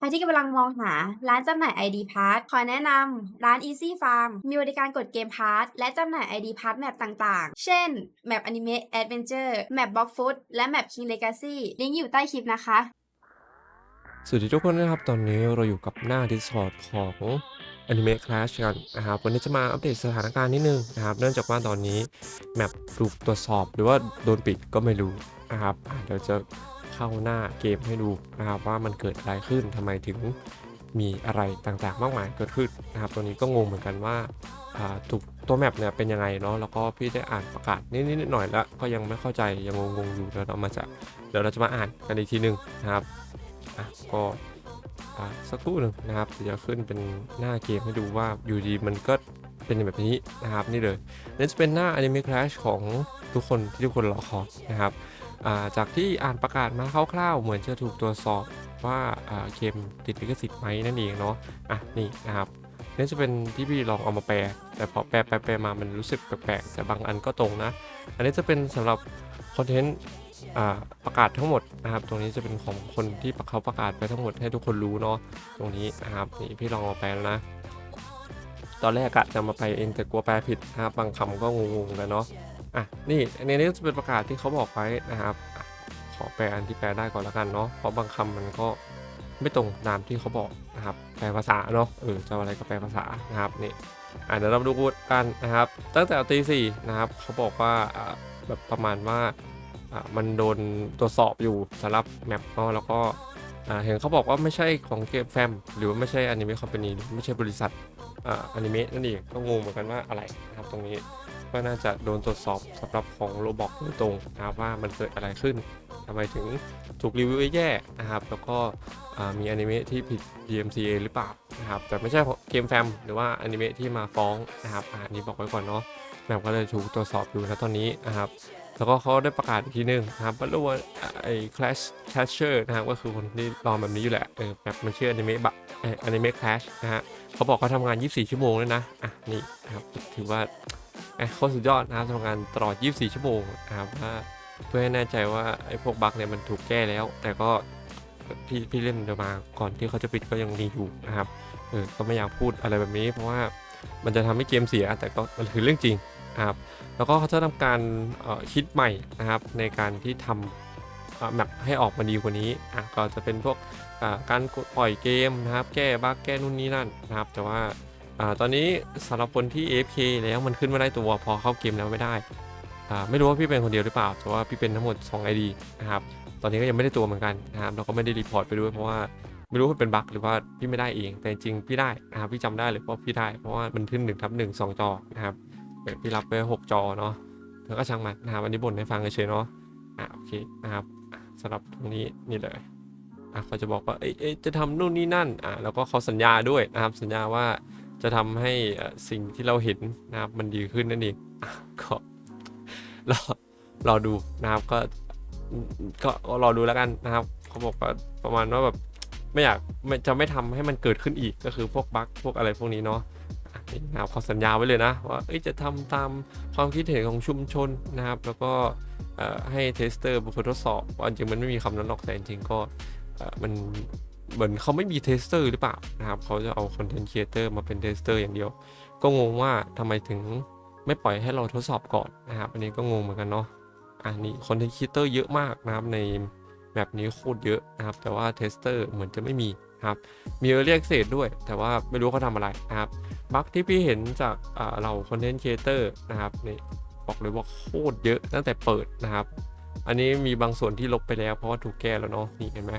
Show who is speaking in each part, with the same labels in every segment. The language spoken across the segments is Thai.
Speaker 1: ใครที่กำลังมองหาร้านจำหน่าย ID Pass ขอแนะนำร้าน Easy Farm มีบริการกดเกม Pass และจำหน่าย ID Pass แมปต่างๆ เช่น แมป Anime Adventure แมป Block Food และแมป King Legacy ลิงก์อยู่ใต้คลิปนะคะ
Speaker 2: สวัสดีทุกคนนะครับ ตอนนี้เราอยู่กับหน้า Discord ของ Anime Clash กันนะครับวันนี้จะมาอัปเดตสถานการณ์นิดนึงนะครับ เนื่องจากว่าตอนนี้แมปถูกตรวจสอบหรือว่าโดนปิดก็ไม่รู้นะครับเดี๋ยวจะ เข้าหน้าเกมให้ดูนะครับว่ามันเกิดอะไรขึ้นทำไมถึงมีอะไรต่างๆ มากมายเกิดขึ้นนะครับ ตัวนี้ก็งงเหมือนกันว่าถูกตัวแมปเนี่ยเป็นยังไงเนาะแล้วก็พี่ได้อ่านประกาศนิดๆหน่อยๆแล้วก็ยังไม่เข้าใจยังงงๆอยู่เดี๋ยวเรามาจะเดี๋ยวเราจะมาอ่านกันอีกทีหนึงนะครับอะก็อะสักครู่หนึ่งนะครับเดี๋ยวขึ้นเป็นหน้าเกมให้ดูว่าอยู่ดีมันก็เป็นแบบนี้นะครับนี่เลยนี่จะเป็นหน้า Anime Clash ของทุกคนที่ทุกคนรอคอยนะครับ จากที่อ่านประกาศมาคร่าวๆ เหมือนจะถูกตรวจสอบว่าอ่าเกมติดลิขสิทธิ์ไหมนั่นเองเนาะอะนี่นะครับนี่จะเป็นที่พี่ลองเอามาแปล แต่พอแปลไปแปลมามันรู้สึกแปลกๆแต่บางอันก็ตรงนะ อันนี้จะเป็นสำหรับคอนเทนต์ประกาศทั้งหมดนะครับ ตรงนี้จะเป็นของคนที่เขาประกาศไปทั้งหมดให้ทุกคนรู้เนาะตรงนี้นะครับนี่พี่ลองมาแปลแล้วนะตอนแรกอะจะมาไปเองแต่กลัวแปลผิดนะครับบางคำก็งงๆกันเนาะ อะนี่อันนี้จะเป็นประกาศที่เขาบอกไว้นะครับขอแปลอันที่แปลได้ก่อนแล้วกันเนาะเพราะบางคำมันก็ไม่ตรงตามที่เขาบอกนะครับ แปลภาษาเนาะเออจะอะไรก็แปลภาษานะครับนี่อะเดี๋ยวเราดูกันนะครับ ตั้งแต่ตีสี่นะครับเขาบอกว่าแบบประมาณว่ามันโดนตรวจสอบอยู่สำหรับแมปเนาะแล้วก็เห็นเขาบอกว่าไม่ใช่ของเกมแฟมหรือว่าไม่ใช่อนิเมะคอมพานีไม่ใช่บริษัทออนิเมะนั่นเองก็งงเหมือนกันว่าอะไรนะครับตรงนี้ ก็น่าจะโดนตรวจสอบสำหรับของโรบอกโดยตรงนะครับว่ามันเกิดอะไรขึ้นทำไมถึงถูกรีวิวแย่นะครับ แล้วก็มีอนิเมะที่ผิด DMCA หรือเปล่านะครับ แต่ไม่ใช่เกมแฟมหรือว่าอนิเมะที่มาฟ้องนะครับอันนี้บอกไว้ก่อนเนาะแมปก็เลยถูกตรวจสอบอยู่นะตอนนี้นะครับ แล้วก็เขาได้ประกาศอีกทีหนึงนะครับว่าว่าไอ้ Clash Clasher นะครับ ก็คือคนที่รอแบบนี้อยู่แหละเออแบบมันชื่ออนิเมะบะเอออนิเมะ Clash นะฮะเขาบอกเขาทำงาน 24 ชั่วโมงเลยนะ อะนี่นะครับถือว่า เอ้โคตรสุดยอดนะครับทำงานตลอด 24 ชั่วโมงนะครับเพื่อให้แน่ใจว่าไอ้พวกบั๊กเนี่ยมันถูกแก้แล้ว แต่ก็พี่พี่เล่นเดี๋ยวมาก่อนที่เขาจะปิดก็ยังมีอยู่นะครับเออก็ไม่อยากพูดอะไรแบบนี้ เพราะว่ามันจะทำให้เกมเสีย แต่ก็มันคือเรื่องจริงนะครับ แล้วก็เขาจะทำการคิดใหม่นะครับ ในการที่ทำแมปให้ออกมาดีกว่านี้อะก็จะเป็นพวกการปล่อยเกมนะครับ แก้บั๊กแก้นู่นนี่นั่นนะครับ แต่ว่า อ่าตอนนี้สำหรับคนที่ AFK แล้วมันขึ้นไม่ได้ตัวพอเข้าเกมแล้วไม่ได้อ่าไม่รู้ว่าพี่เป็นคนเดียวหรือเปล่าแต่ว่าพี่เป็นทั้งหมด 2 ID นะครับตอนนี้ก็ยังไม่ได้ตัวเหมือนกันนะครับเราก็ไม่ได้รีพอร์ตไปด้วยเพราะว่าไม่รู้ว่าเป็นบั๊กหรือว่าพี่ไม่ได้เอง แต่จริงพี่ได้นะครับพี่จำได้เลยว่าพี่ได้เพราะว่ามันขึ้นหนึ่งทับหนึ่งสองจอนะครับพี่รับไว้หกจอเนาะแล้วก็ช่างมันนะครับอันนี้บ่นให้ฟังเฉยเนาะอะโอเคนะครับสำหรับตรงนี้นี่เลยอะเขาจะบอกว่าเอ้ยเอ้ยจะทำนู่นนี่นั่นอะแล้วก็เขาสัญญาด้วยนะครับสัญญาว่า จะทำให้สิ่งที่เราเห็นนะครับมันดีขึ้นนั่นเองก็รอรอดูนะครับก็ก็รอดูแล้วกันนะครับเขาบอกว่าประมาณว่าแบบไม่อยากจะไม่ทำให้มันเกิดขึ้นอีกก็คือพวกบั๊กพวกอะไรพวกนี้เนาะนะครับเขาสัญญาไว้เลยนะว่าจะทำตามความคิดเห็นของชุมชนนะครับ แล้วก็ให้เทสเตอร์บุคคลทดสอบว่าจริงมันไม่มีคำนั้นหรอกแต่จริงก็มัน เหมือนเขาไม่มีเทสเตอร์หรือเปล่านะครับเขาจะเอาคอนเทนต์ครีเอเตอร์มาเป็นเทสเตอร์อย่างเดียว ก็งงว่าทำไมถึงไม่ปล่อยให้เราทดสอบก่อนนะครับอันนี้ก็งงเหมือนกันเนาะอันนี้คอนเทนต์ครีเอเตอร์เยอะมากนะครับในแบบนี้โคตรเยอะนะครับ แต่ว่าเทสเตอร์เหมือนจะไม่มีนะครับมีเรียกเศษด้วย แต่ว่าไม่รู้เขาทำอะไรนะครับบั๊กที่พี่เห็นจากเราคอนเทนต์ครีเอเตอร์นะครับนี่บอกเลยว่าโคตรเยอะตั้งแต่เปิดนะครับ อันนี้มีบางส่วนที่ลบไปแล้วเพราะว่าถูกแก้แล้วเนาะนี่เห็นไหม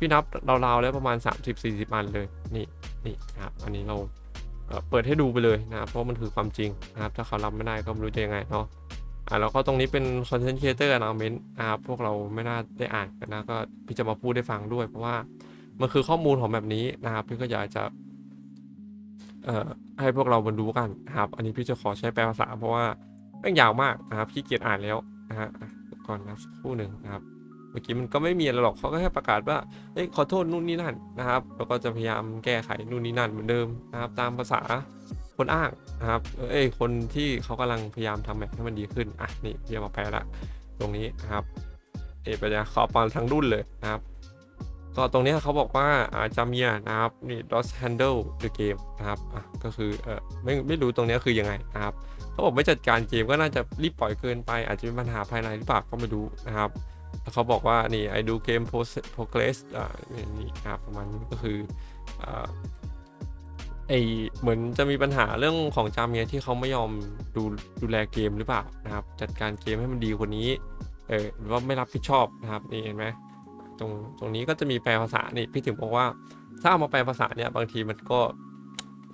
Speaker 2: พี่นับราวๆแล้วประมาณ 30-40 อันเลยนี่นี่นะครับอันนี้เราเปิดให้ดูไปเลยนะครับเพราะมันคือความจริงนะครับถ้าเขารับไม่ได้ก็ไม่รู้จะยังไงเนาะอ่าแล้วก็ตรงนี้เป็นคอนเทนต์ครีเอเตอร์นาเมนต์นะครับพวกเราไม่น่าได้อ่านกันนะก็พี่จะมาพูดได้ฟังด้วย เพราะว่ามันคือข้อมูลของแบบนี้นะครับพี่ก็อยากจะเอ่อให้พวกเราบรรรู้กันนะครับ อันนี้พี่จะขอใช้แปลภาษาเพราะว่าแม่งยาวมากนะครับขี้เกียจอ่านแล้วนะฮะก่อนนะสักครู่หนึ่งนะครับ เมื่อกี้มันก็ไม่มีอะไรหรอกเขาก็แค่ประกาศว่าเอ้ยขอโทษนู่นนี่นั่นนะครับแล้วก็จะพยายามแก้ไขนู่นนี่นั่นเหมือนเดิมนะครับตามภาษาคนอ้างนะครับเอ้ยคนที่เขากำลังพยายามทำแบบให้มันดีขึ้นอะนี่เพี่เอามาแปลละตรงนี้นะครับเอปัญญาขอปอนทั้งรุ่นเลยนะครับก็ตรงนี้เขาบอกว่าอาจามียนะครับนี่ does handle the game นะครับอะก็คือเออไม่ไม่รู้ตรงนี้คือยังไงนะครับเขาบอกไม่จัดการเกมก็น่าจะรีบปล่อยเกินไป อาจจะมีปัญหาภายในหรือเปล่าก็ไม่รู้นะครับ แล้วเขาบอกว่านี่ I do game progress อ่านี่นี่นะครับประมาณนี้ก็คืออ่าไอเหมือนจะมีปัญหาเรื่องของจาเมียที่เขาไม่ยอมดูดูแลเกมหรือเปล่านะครับ จัดการเกมให้มันดีกว่านี้เออหรือว่าไม่รับผิดชอบนะครับนี่เห็นไหมตรงตรงนี้ก็จะมีแปลภาษานี่พี่ถึงบอกว่า ถ้าเอามาแปลภาษาเนี่ยบางทีมันก็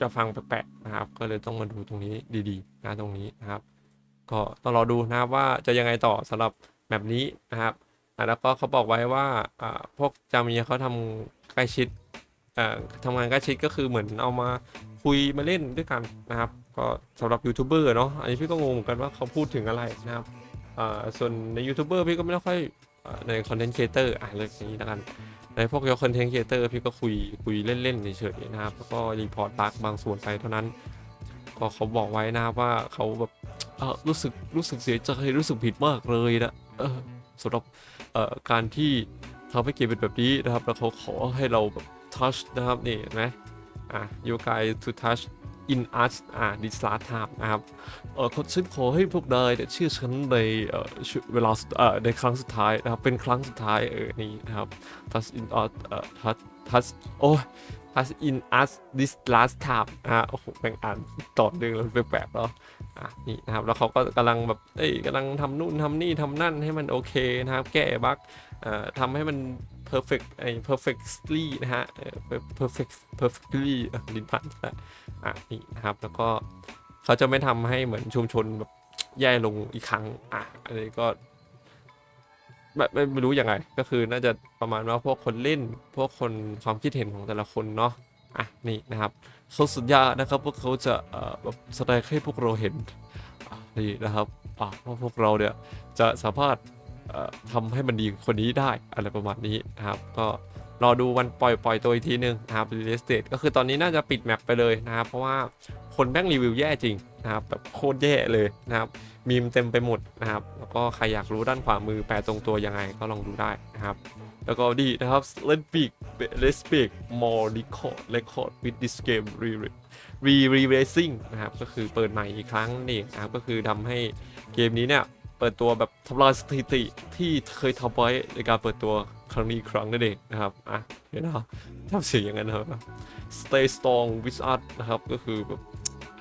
Speaker 2: จะฟังแปลกๆนะครับ ก็เลยต้องมาดูตรงนี้ดีๆนะตรงนี้นะครับ ก็ต้องรอดูนะครับว่าจะยังไงต่อสำหรับแบบนี้นะครับ แล้วก็เขาบอกไว้ว่าพวกจามีเขาทำใกล้ชิดทำงานใกล้ชิดก็คือเหมือนเอามาคุยมาเล่นด้วยกันนะครับ ก็สำหรับยูทูบเบอร์เนาะอันนี้พี่ก็งงเหมือนกันว่าเขาพูดถึงอะไรนะครับส่วนในยูทูบเบอร์พี่ก็ไม่ค่อยในคอนเทนต์ครีเอเตอร์อะเรื่องนี้แล้วกันในพวกยกคอนเทนต์ครีเอเตอร์พี่ก็คุยคุยเล่นๆเฉยๆนะครับแล้วก็รีพอร์ตบักบางส่วนไปเท่านั้น ก็เขาบอกไว้นะครับว่าเขาแบบรู้สึกรู้สึกเสียใจรู้สึกผิดมากเลยนะสำหรับ เอ่อการที่ทำให้เกมเป็นแบบนี้นะครับ แล้วเขาขอให้เราแบบทัชนะครับนี่เห็นไหมอะ you guys to touch in us อะ this last time นะครับเออฉันขอให้พวกนายเนี่ยเชื่อฉันในเอ่อเวลาเอ่อในครั้งสุดท้ายนะครับ เป็นครั้งสุดท้ายเออนี่นะครับ touch in us เอ่อ touch touch โอ้ touch in us this last time นะฮะโอ้โหแม่งอ่านต่อเนื่องแล้วแปลกๆเนาะอะนี่นะครับแล้วเขาก็กำลังแบบเอ้ยกำลังทำนู่นทำนี่ทำนั่นให้มันโอเคนะครับ แก้บั๊กเอ่อทำให้มัน perfect ไอ้ perfectly นะฮะเอ่อ perfect perfectly ลิ้นพันนะอะนี่นะครับ แล้วก็เขาจะไม่ทำให้เหมือนชุมชนแบบแย่ลงอีกครั้งอะอันนี้ก็ ไม่ไม่รู้ยังไง ก็คือน่าจะประมาณว่าพวกคนเล่น พวกคนความคิดเห็นของแต่ละคนเนาะอะนี่นะครับเขาสัญญานะครับว่าเขาจะเอ่อแบบแสดงให้พวกเราเห็นนี่นะครับว่าพวกเราเนี่ยจะสามารถเอ่อทำให้มันดีคนนี้ได้อะไรประมาณนี้นะครับ ก็รอดูวันปล่อยปล่อยตัวอีกทีหนึงนะครับรีลิสเตดก็คือตอนนี้น่าจะปิดแมปไปเลยนะครับ เพราะว่าคนแม่งรีวิวแย่จริง นะครับแบบโคตรแย่เลยนะครับมีมเต็มไปหมดนะครับ แล้วก็ใครอยากรู้ด้านขวามือแปลตรงตัวยังไงก็ลองดูได้นะครับแล้วก็ดีนะครับ let's speak let's speak more record record with this game re re re racing นะครับ ก็คือเปิดใหม่อีกครั้งนี่นะครับ ก็คือทำให้เกมนี้เนี่ย เปิดตัวแบบทำลายสถิติที่เคยทำไว้ในการเปิดตัวครั้งนี้ครั้งนั่นเองนะครับ อะเห็นไหมครับทำเสียงอย่างนั้นนะครับ stay strong with us นะครับ ก็คือแบบ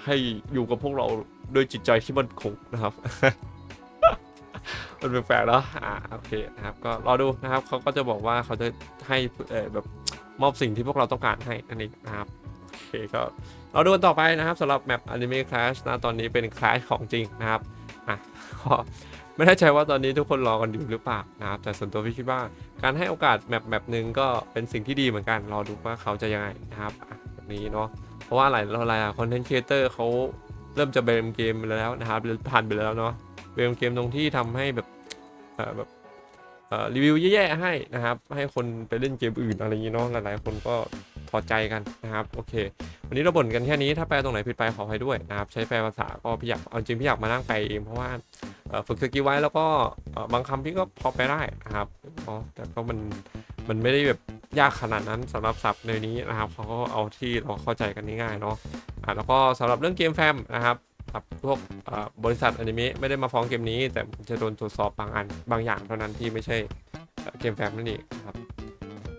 Speaker 2: ให้อยู่กับพวกเราโดวยจิตใจที่มันคงนะครับ มันแปลกๆเนาะอ่าโอเคนะครับ ก็รอดูนะครับเขาก็จะบอกว่าเขาจะให้เออแบบมอบสิ่งที่พวกเราต้องการให้นั่นเองนะครับโอเคก็เราดูกันต่อไปนะครับสำหรับแมป Anime Clash นะตอนนี้เป็น Clash ของจริงนะครับอะก็ไม่แน่ใจว่าตอนนี้ทุกคนรอกันอยู่หรือเปล่านะครับ แต่ส่วนตัวพี่คิดว่าการให้โอกาสแมปแมปหนึ่งก็เป็นสิ่งที่ดีเหมือนกันรอดูว่าเขาจะยังไงนะครับอะแบบนี้เนาะ เพราะว่าหลายหลายคอนเทนต์ครีเอเตอร์เขาเริ่มจะเบมเกมไปแล้วนะครับผ่านไปแล้วเนาะเบมเกมตรงที่ทำให้แบบแบบรีวิวแย่ๆให้นะครับ ให้คนไปเล่นเกมอื่นอะไรอย่างงี้เนาะหลายๆ คนก็ถอใจกันนะครับโอเค วันนี้เราบ่นกันแค่นี้ถ้าแปลตรงไหนผิดไปขออภัยด้วยนะครับ ใช้แปลภาษาก็พี่อยากเอาจริงพี่อยากมานั่งแปลเองเพราะว่าฝึกสกิลไว้แล้วก็บางคำพี่ก็พอแปลได้นะครับอ๋อแต่ก็มันมันไม่ได้แบบ ยากขนาดนั้นสำหรับศัพท์ในนี้นะครับเขาก็เอาที่เราเข้าใจกันง่ายๆเนาะอะแล้วก็สำหรับเรื่องเกมแฟมนะครับครับพวกบริษัทอนิเมะไม่ได้มาฟ้องเกมนี้ แต่จะโดนตรวจสอบบางอันบางอย่างเท่านั้นที่ไม่ใช่เกมแฟมนั่นเองครับ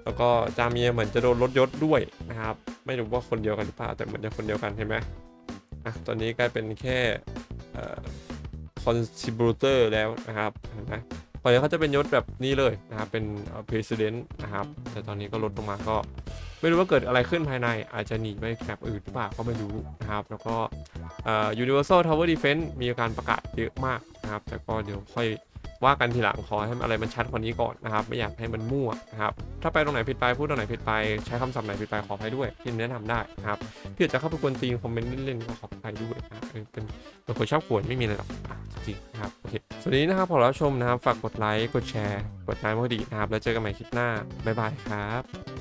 Speaker 2: แล้วก็จามีเหมือนจะโดนลดยศด้วยนะครับ ไม่รู้ว่าคนเดียวกันหรือเปล่าแต่เหมือนจะคนเดียวกันเห็นไหมอะตอนนี้กลายเป็นแค่คอนซิบูเตอร์แล้วนะครับเห็นไหม ตอนนี้เขาจะเป็นยศแบบนี้เลยนะครับ เป็นเอ่อ president นะครับ แต่ตอนนี้ก็ลดลงมาก็ ไม่รู้ว่าเกิดอะไรขึ้นภายใน อาจจะหนีไปแคปอื่นหรือเปล่าก็ไม่รู้นะครับ แล้วก็อ่อ Universal Tower Defense มีการประกาศเยอะมากนะครับ แต่ก็เดี๋ยวค่อยว่ากันทีหลังขอให้อะไรมันชัดกว่านี้ก่อนนะครับ ไม่อยากให้มันมั่วนะครับ ถ้าไปตรงไหนผิดไปพูดตรงไหนผิดไปใช้คำศัพท์ไหนผิดไปขออภัยด้วยที่แนะนำได้นะครับเพี่อจะเข้าไปกวนตีนคอมเมนต์เล่นๆก็ขออภัยด้วยนะเป็นเป็นคนชอบกวนไม่มีอะไรหรอก ริงๆนะครับโอเคสวัสดีนะครับขอรับชมนะครับฝากกดไลค์กดแชร์ กดติดตามพอดีนะครับแล้วเจอกันใหม่คลิปหน้าบ๊ายบายครับ